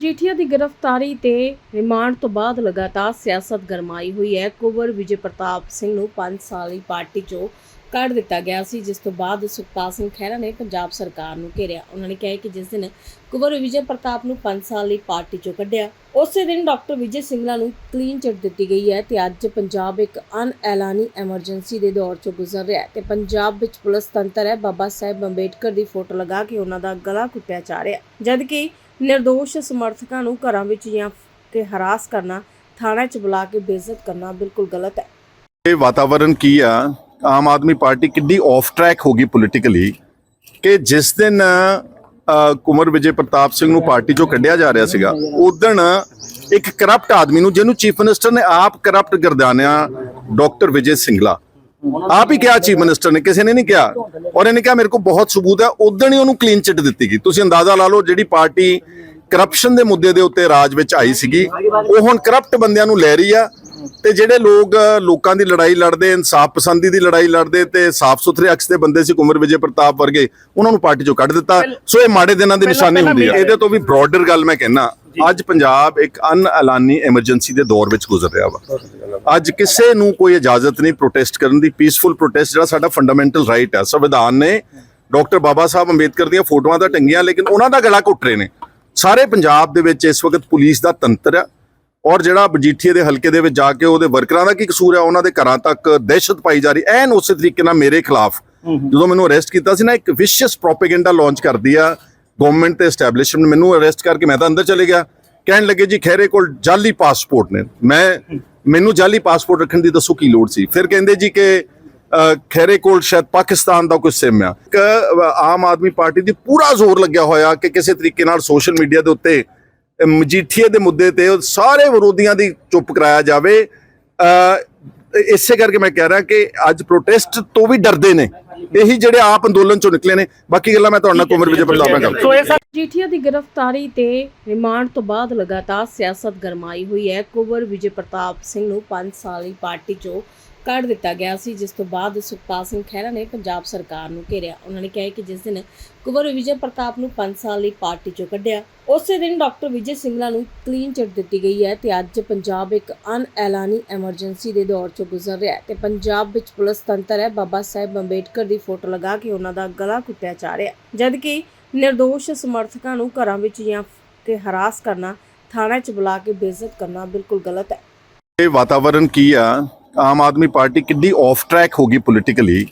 ਮਜੀਠੀਆ ਦੀ ਗ੍ਰਿਫਤਾਰੀ ਤੇ ਰਿਮਾਂਡ ਤੋਂ ਬਾਅਦ ਲਗਾਤਾਰ ਸਿਆਸਤ ਗਰਮਾਈ ਹੋਈ ਹੈ। ਕੁਵਰ ਵਿਜੇ ਪ੍ਰਤਾਪ ਸਿੰਘ ਨੂੰ 5 ਸਾਲ ਪਾਰਟੀ ਚੋਂ ਕੱਢ ਦਿੱਤਾ ਗਿਆ ਸੀ, ਜਿਸ ਤੋਂ ਬਾਅਦ ਸੁਖਪਾਲ ਸਿੰਘ ਖਹਿਰਾ ਨੇ ਪੰਜਾਬ ਸਰਕਾਰ ਨੂੰ ਘੇਰਿਆ। ਉਹਨਾਂ ਨੇ ਕਿਹਾ ਕਿ ਜਿਸ ਦਿਨ ਕੁਵਰ ਵਿਜੇ ਪ੍ਰਤਾਪ ਨੂੰ 5 ਸਾਲ ਲਈ ਪਾਰਟੀ ਚੋਂ ਕੱਢਿਆ, ਉਸੇ ਦਿਨ ਡਾਕਟਰ ਵਿਜੇ ਸਿੰਗਲਾ ਨੂੰ ਕਲੀਨ ਚਿਟ ਦਿੱਤੀ ਗਈ ਹੈ ਤੇ ਅੱਜ ਪੰਜਾਬ ਇੱਕ ਅਨਐਲਾਨੀ ਐਮਰਜੈਂਸੀ ਦੇ ਦੌਰ ਚੋਂ ਗੁਜ਼ਰ ਰਿਹਾ ਹੈ ਤੇ ਪੰਜਾਬ ਵਿੱਚ ਪੁਲਿਸ ਤੰਤਰ ਹੈ। ਬਾਬਾ ਸਾਹਿਬ ਅੰਬੇਡਕਰ ਦੀ ਫੋਟੋ ਲਗਾ ਕੇ ਉਹਨਾਂ ਦਾ ਗਲਾ ਕੁੱਟਿਆ ਜਾ ਰਿਹਾ ਜਦਕਿ ਨਿਰਦੋਸ਼ ਸਮਰਥਕਾਂ ਨੂੰ ਘਰਾਂ ਵਿੱਚ ਜਾਂ ਕਿ ਹਰਾਸ ਕਰਨਾ ਥਾਣੇ 'ਚ ਬੁਲਾ ਕੇ ਬੇਇੱਜ਼ਤ ਕਰਨਾ ਬਿਲਕੁਲ ਗਲਤ ਹੈ। ਇਹ ਵਾਤਾਵਰਣ ਕੀ ਆ? ਆਮ ਆਦਮੀ ਪਾਰਟੀ ਕਿੱਡੀ ਆਫ ਟਰੈਕ ਹੋ ਗਈ ਪੋਲੀਟੀਕਲੀ ਕਿ ਜਿਸ ਦਿਨ ਅ, ਕੁੰਵਰ ਵਿਜੇ ਪ੍ਰਤਾਪ ਸਿੰਘ ਨੂੰ ਪਾਰਟੀ ਚੋਂ ਕੱਢਿਆ ਜਾ ਰਿਹਾ ਸੀਗਾ ਉਦਣ ਇੱਕ ਕਰਪਟ ਆਦਮੀ ਨੂੰ ਜਿਹਨੂੰ ਚੀਫ ਮਿਨਿਸਟਰ ਨੇ ਆਪ ਕਰਪਟ ਗਰਦਾਨਿਆ ਡਾਕਟਰ ਵਿਜੇ ਸਿੰਗਲਾ ਆਪ ਹੀ ਕਿਹਾ ਚੀਫ ਮਿਨਿਸਟਰ ਨੇ ਕਿਸੇ ਨੇ ਨਹੀਂ ਕਿਹਾ। ਔਰ ਇਹਨੇ ਕਿਹਾ ਮੇਰੇ ਕੋਲ ਬਹੁਤ ਸਬੂਤ ਹੈ ਉਦਣ ਹੀ ਉਹਨੂੰ ਕਲੀਨ ਚਿੱਟ ਦਿੱਤੀ ਗਈ। ਤੁਸੀਂ ਅੰਦਾਜ਼ਾ ਲਾ ਲਓ ਜਿਹੜੀ ਪਾਰਟੀ ਕਰਪਸ਼ਨ ਦੇ ਮੁੱਦੇ ਦੇ ਉੱਤੇ ਰਾਜ ਵਿੱਚ ਆਈ ਸੀਗੀ ਉਹ ਹੁਣ ਕਰਪਟ ਬੰਦਿਆਂ ਨੂੰ ਲੈ ਰਹੀ ਆ ਤੇ ਜਿਹੜੇ ਲੋਕ ਲੋਕਾਂ ਦੀ ਲੜਾਈ ਲੜਦੇ ਇਨਸਾਫ ਪਸੰਦੀ ਦੀ ਲੜਾਈ ਲੜਦੇ ਤੇ ਸਾਫ਼ ਸੁਥਰੇ ਅਕਸ ਦੇ ਬੰਦੇ ਸੀ ਕੁਮਰ ਵਿਜੇ ਪ੍ਰਤਾਪ ਵਰਗੇ ਉਹਨਾਂ ਨੂੰ ਪਾਰਟੀ ਚੋਂ ਕੱਢ ਦਿੱਤਾ। ਸੋ ਇਹ ਮਾੜੇ ਦਿਨਾਂ ਦੀ ਨਿਸ਼ਾਨੀ ਹੁੰਦੀ ਹੈ ਇਹਦੇ ਤੋਂ ਵੀ ਬ੍ਰੌਡਰ ਗੱਲ ਮੈਂ ਕਹਿਣਾ ਅੱਜ ਪੰਜਾਬ ਇੱਕ ਅਨਐਲਾਨੀ ਐਮਰਜੈਂਸੀ ਦੇ ਦੌਰ ਵਿੱਚ ਗੁਜ਼ਰ ਰਿਹਾ ਵਾ। ਅੱਜ ਕਿਸੇ ਨੂੰ ਕੋਈ ਇਜਾਜ਼ਤ ਨਹੀਂ ਪ੍ਰੋਟੈਸਟ ਕਰਨ ਦੀ ਪੀਸਫੁਲ ਪ੍ਰੋਟੈਸਟ ਜਿਹੜਾ ਸਾਡਾ ਫੰਡਾਮੈਂਟਲ ਰਾਈਟ ਹੈ। ਸੰਵਿਧਾਨ ਨੇ ਡਾਕਟਰ ਬਾਬਾ ਸਾਹਿਬ ਅੰਬੇਦਕਰ ਦੀਆਂ ਫੋਟੋਆਂ ਤਾਂ ਟੰਗੀਆਂ, ਲੇਕਿਨ ਉਹਨਾਂ ਦਾ ਗਲਾ ਘੁੱਟ ਰਹੇ ਨੇ। ਸਾਰੇ ਪੰਜਾਬ ਦੇ ਵਿੱਚ ਇਸ ਵਕਤ ਪੁਲਿਸ ਦਾ ਤੰਤਰ ਆ ਔਰ ਜਿਹੜਾ ਬਜੀਠੀਏ ਦੇ ਹਲਕੇ ਦੇ ਵਿੱਚ ਜਾ ਕੇ ਉਹਦੇ ਵਰਕਰਾਂ ਦਾ ਕੀ ਕਸੂਰ ਹੈ, ਉਹਨਾਂ ਦੇ ਘਰਾਂ ਤੱਕ ਦਹਿਸ਼ਤ ਪਾਈ ਜਾ ਰਹੀ ਐਨ ਉਸੇ ਤਰੀਕੇ ਨਾਲ ਮੇਰੇ ਖਿਲਾਫ ਜਦੋਂ ਮੈਨੂੰ ਅਰੈਸਟ ਕੀਤਾ ਸੀ ਨਾ, ਇੱਕ ਵਿਸ਼ੀਅਸ ਪ੍ਰੋਪੇਗੈਂਡਾ ਲਾਂਚ ਕਰਦੀ ਆ ਗਵਰਨਮੈਂਟ ਤੇ ਐਸਟੈਬਲਿਸ਼ਮੈਂਟ ਮੈਨੂੰ ਅਰੈਸਟ ਕਰਕੇ ਮੈਂ ਤਾਂ ਅੰਦਰ ਚਲੇ ਗਿਆ। ਕਹਿਣ ਲੱਗੇ ਜੀ ਖੈਰੇ ਕੋਲ ਜਾਲੀ ਪਾਸਪੋਰਟ ਨੇ। ਮੈਂ ਮੈਨੂੰ ਜਾਲੀ ਪਾਸਪੋਰਟ ਰੱਖਣ ਦੀ ਦੱਸੋ ਕੀ ਲੋੜ ਸੀ? ਫਿਰ ਕਹਿੰਦੇ ਜੀ ਕਿ ਅ, ਖੈਰੇ ਕੋਲ ਸ਼ਾਇਦ ਪਾਕਿਸਤਾਨ ਦਾ ਕੋਈ ਸਿਮ ਆ। ਇੱਕ ਆਮ ਆਦਮੀ ਪਾਰਟੀ ਦੀ ਪੂਰਾ ਜ਼ੋਰ ਲੱਗਿਆ ਹੋਇਆ ਕਿ ਕਿਸੇ ਤਰੀਕੇ ਨਾਲ ਸੋਸ਼ਲ ਮੀਡੀਆ ਦੇ ਉੱਤੇ ਮਜੀਠੀਏ ਦੇ ਮੁੱਦੇ ਤੇ ਸਾਰੇ ਵਿਰੋਧੀਆਂ ਦੀ ਚੁੱਪ ਕਰਾਇਆ ਜਾਵੇ। ਇਸੇ ਕਰਕੇ ਮੈਂ ਕਹਿ ਰਿਹਾ ਕਿ ਅੱਜ ਪ੍ਰੋਟੈਸਟ ਤੋਂ ਵੀ ਡਰਦੇ ਨੇ। ਇਹੀ ਜਿਹੜੇ ਆਪ ਅੰਦੋਲਨ ਚੋਂ ਨਿਕਲੇ ਨੇ। ਬਾਕੀ ਗੱਲਾਂ ਮੈਂ ਤੁਹਾਡੇ ਨਾਲ ਕੁਮਰ ਵਿਜੇ ਪ੍ਰਤਾਪ ਨਾਲ ਕਰਦਾ ਸੋ ਇਹ ਸਰ ਮਜੀਠੀਆ ਦੀ ਗ੍ਰਿਫਤਾਰੀ ਤੇ ਰਿਮਾਂਡ ਤੋਂ ਬਾਅਦ ਲਗਾਤਾਰ ਸਿਆਸਤ ਗਰਮਾਈ ਹੋਈ ਹੈ। ਕੁਵਰ ਵਿਜੇ ਪ੍ਰਤਾਪ ਸਿੰਘ ਨੂੰ 5 ਸਾਲ ਦੀ ਪਾਰਟੀ ਚੋਂ ਕੱਢ ਦਿੱਤਾ ਗਿਆ ਸੀ, ਜਿਸ ਤੋਂ ਬਾਅਦ ਸੁਖਪਾਲ ਸਿੰਘ ਖਹਿਰਾ ਨੇ ਪੰਜਾਬ ਸਰਕਾਰ ਨੂੰ ਘੇਰਿਆ। ਉਹਨਾਂ ਨੇ ਕਿਹਾ ਕਿ ਜਿਸ ਦਿਨ ਕੁਵਰ ਵਿਜੇ ਪ੍ਰਤਾਪ ਨੂੰ 5 ਸਾਲ ਲਈ ਪਾਰਟੀ ਚੋਂ ਕੱਢਿਆ, ਉਸੇ ਦਿਨ ਡਾਕਟਰ ਵਿਜੇ ਸਿੰਗਲਾ ਨੂੰ ਕਲੀਨ ਚਿੱਟ ਦਿੱਤੀ ਗਈ ਹੈ ਤੇ ਅੱਜ ਪੰਜਾਬ ਇੱਕ ਅਨਐਲਾਨੀ ਐਮਰਜੈਂਸੀ ਦੇ ਦੌਰ ਚੋਂ ਗੁਜ਼ਰ ਰਿਹਾ ਹੈ ਤੇ ਪੰਜਾਬ ਵਿੱਚ ਪੁਲਿਸ ਤੰਤਰ ਹੈ। ਬਾਬਾ ਸਾਹਿਬ ਅੰਬੇਡਕਰ ਦੀ ਫੋਟੋ ਲਗਾ ਕੇ ਉਹਨਾਂ ਦਾ ਗਲਾ ਕੁੱਟਿਆ ਜਾ ਰਿਹਾ ਹੈ। ਜਦਕਿ ਨਿਰਦੋਸ਼ ਸਮਰਥਕਾਂ ਨੂੰ ਘਰਾਂ ਵਿੱਚ ਜਾਂ ਕਿ ਹਰਾਸ ਕਰਨਾ, ਥਾਣੇ 'ਚ ਬੁਲਾ ਕੇ ਬੇਇੱਜ਼ਤ ਕਰਨਾ ਬਿਲਕੁਲ ਗਲਤ ਹੈ। ਇਹ ਵਾਤਾਵਰਣ ਕੀ ਆ? ਆਮ ਆਦਮੀ ਪਾਰਟੀ ਕਿੱਡੀ ਆਫ ਟਰੈਕ ਹੋ ਗਈ ਪੋਲੀਟੀਕਲੀ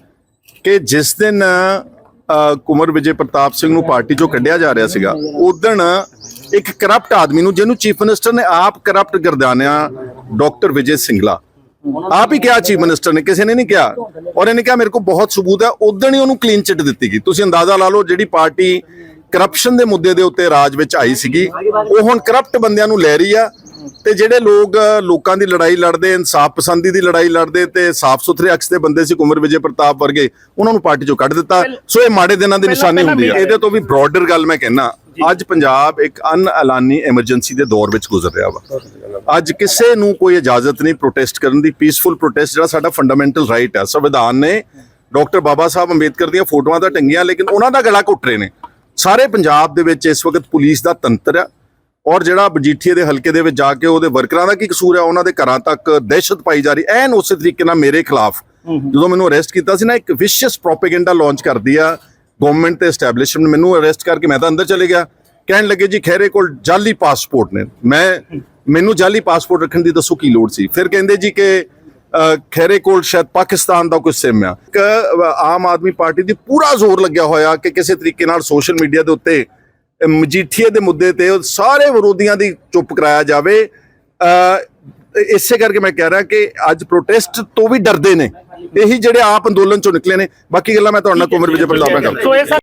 ਕਿ ਜਿਸ ਦਿਨ ਅ, ਕੁੰਵਰ ਵਿਜੇ ਪ੍ਰਤਾਪ ਸਿੰਘ ਨੂੰ ਪਾਰਟੀ ਚੋਂ ਕੱਢਿਆ ਜਾ ਰਿਹਾ ਸੀਗਾ ਉਦਣ ਇੱਕ ਕਰਪਟ ਆਦਮੀ ਨੂੰ ਜਿਹਨੂੰ ਚੀਫ ਮਿਨਿਸਟਰ ਨੇ ਆਪ ਕਰਪਟ ਗਰਦਾਨਿਆ ਡਾਕਟਰ ਵਿਜੇ ਸਿੰਗਲਾ। ਆਪ ਹੀ ਕਿਹਾ ਚੀਫ ਮਿਨਿਸਟਰ ਨੇ ਕਿਸੇ ਨੇ ਨਹੀਂ ਕਿਹਾ। ਔਰ ਇਹਨੇ ਕਿਹਾ ਮੇਰੇ ਕੋਲ ਬਹੁਤ ਸਬੂਤ ਹੈ ਉਦਣ ਹੀ ਉਹਨੂੰ ਕਲੀਨ ਚਿੱਟ ਦਿੱਤੀ ਗਈ। ਤੁਸੀਂ ਅੰਦਾਜ਼ਾ ਲਾ ਲਓ ਜਿਹੜੀ ਪਾਰਟੀ ਕਰਪਸ਼ਨ ਦੇ ਮੁੱਦੇ ਦੇ ਉੱਤੇ ਰਾਜ ਵਿੱਚ ਆਈ ਸੀਗੀ ਉਹ ਹੁਣ ਕਰਪਟ ਬੰਦਿਆਂ ਨੂੰ ਲੈ ਰਹੀ ਆ। ਤੇ ਜਿਹੜੇ ਲੋਕ ਲੋਕਾਂ ਦੀ ਲੜਾਈ ਲੜਦੇ ਇਨਸਾਫ ਪਸੰਦੀ ਦੀ ਲੜਾਈ ਲੜਦੇ ਤੇ ਸਾਫ਼ ਸੁਥਰੇ ਅਕਸ ਦੇ ਬੰਦੇ ਸੀ ਕੁਮਰ ਵਿਜੇ ਪ੍ਰਤਾਪ ਵਰਗੇ ਉਹਨਾਂ ਨੂੰ ਪਾਰਟੀ ਚੋਂ ਕੱਢ ਦਿੱਤਾ। ਸੋ ਇਹ ਮਾੜੇ ਦਿਨਾਂ ਦੀ ਨਿਸ਼ਾਨੀ ਹੁੰਦੀ ਹੈ ਇਹਦੇ ਤੋਂ ਵੀ ਬ੍ਰੌਡਰ ਗੱਲ ਮੈਂ ਕਹਿਣਾ ਅੱਜ ਪੰਜਾਬ ਇੱਕ ਅਨਐਲਾਨੀ ਐਮਰਜੈਂਸੀ ਦੇ ਦੌਰ ਵਿੱਚ ਗੁਜ਼ਰ ਰਿਹਾ ਵਾ। ਅੱਜ ਕਿਸੇ ਨੂੰ ਕੋਈ ਇਜਾਜ਼ਤ ਨਹੀਂ ਪ੍ਰੋਟੈਸਟ ਕਰਨ ਦੀ ਪੀਸਫੁਲ ਪ੍ਰੋਟੈਸਟ ਜਿਹੜਾ ਸਾਡਾ ਫੰਡਾਮੈਂਟਲ ਰਾਈਟ ਹੈ ਸੰਵਿਧਾਨ ਨੇ ਡਾਕਟਰ ਬਾਬਾ ਸਾਹਿਬ ਅੰਬੇਦਕਰ ਦੀਆਂ ਫੋਟੋਆਂ ਤਾਂ ਟੰਗੀਆਂ ਲੇਕਿਨ ਉਹਨਾਂ ਦਾ ਗਲਾ ਘੁੱਟ ਰਹੇ ਨੇ। ਸਾਰੇ ਪੰਜਾਬ ਦੇ ਵਿੱਚ ਇਸ ਵਕਤ ਪੁਲਿਸ ਦਾ ਤੰਤਰ ਆ। ਔਰ ਜਿਹੜਾ ਬਜੀਠੀਏ ਦੇ ਹਲਕੇ ਦੇ ਵਿੱਚ ਜਾ ਕੇ ਉਹਦੇ ਵਰਕਰਾਂ ਦਾ ਕੀ ਕਸੂਰ ਹੈ ਉਹਨਾਂ ਦੇ ਘਰਾਂ ਤੱਕ ਦਹਿਸ਼ਤ ਪਾਈ ਜਾ ਰਹੀ। ਐਨ ਉਸੇ ਤਰੀਕੇ ਨਾਲ ਮੇਰੇ ਖਿਲਾਫ ਜਦੋਂ ਮੈਨੂੰ ਅਰੈਸਟ ਕੀਤਾ ਸੀ ਨਾ ਇੱਕ ਵਿਸ਼ੀਅਸ ਪ੍ਰੋਪੇਗੈਂਡਾ ਲਾਂਚ ਕਰਦੀ ਆ ਗਵਰਨਮੈਂਟ ਤੇ ਐਸਟੈਬਲਿਸ਼ਮੈਂਟ ਮੈਨੂੰ ਅਰੈਸਟ ਕਰਕੇ ਮੈਂ ਤਾਂ ਅੰਦਰ ਚਲੇ ਗਿਆ। ਕਹਿਣ ਲੱਗੇ ਜੀ ਖੈਰੇ ਕੋਲ ਜਾਲੀ ਪਾਸਪੋਰਟ ਨੇ। ਮੈਂ ਮੈਨੂੰ ਜਾਲੀ ਪਾਸਪੋਰਟ ਰੱਖਣ ਦੀ ਦੱਸੋ ਕੀ ਲੋੜ ਸੀ? ਫਿਰ ਕਹਿੰਦੇ ਜੀ ਕਿ ਖੈਰੇ ਕੋਲ ਸ਼ਾਇਦ ਪਾਕਿਸਤਾਨ ਦਾ ਕੋਈ ਸਿਮ ਆ। ਆਮ ਆਦਮੀ ਪਾਰਟੀ ਦੀ ਪੂਰਾ ਜ਼ੋਰ ਲੱਗਿਆ ਹੋਇਆ ਕਿ ਕਿਸੇ ਤਰੀਕੇ ਨਾਲ ਸੋਸ਼ਲ ਮੀਡੀਆ ਦੇ ਉੱਤੇ ਮਜੀਠੀਏ ਦੇ ਮੁੱਦੇ ਤੇ ਸਾਰੇ ਵਿਰੋਧੀਆਂ ਦੀ ਚੁੱਪ ਕਰਾਇਆ ਜਾਵੇ। ਅ, ਇਸੇ ਕਰਕੇ ਮੈਂ ਕਹਿ ਰਿਹਾ ਕਿ ਅੱਜ ਪ੍ਰੋਟੈਸਟ ਤੋਂ ਵੀ ਡਰਦੇ ਨੇ। ਇਹੀ ਜਿਹੜੇ ਆਪ ਅੰਦੋਲਨ ਚੋਂ ਨਿਕਲੇ ਨੇ। ਬਾਕੀ ਗੱਲਾਂ ਮੈਂ ਤੁਹਾਡੇ ਨਾਲ ਕੁਮਰ ਵਿਜੇ ਪ੍ਰਤਾਪ ਨਾਲ ਸਰ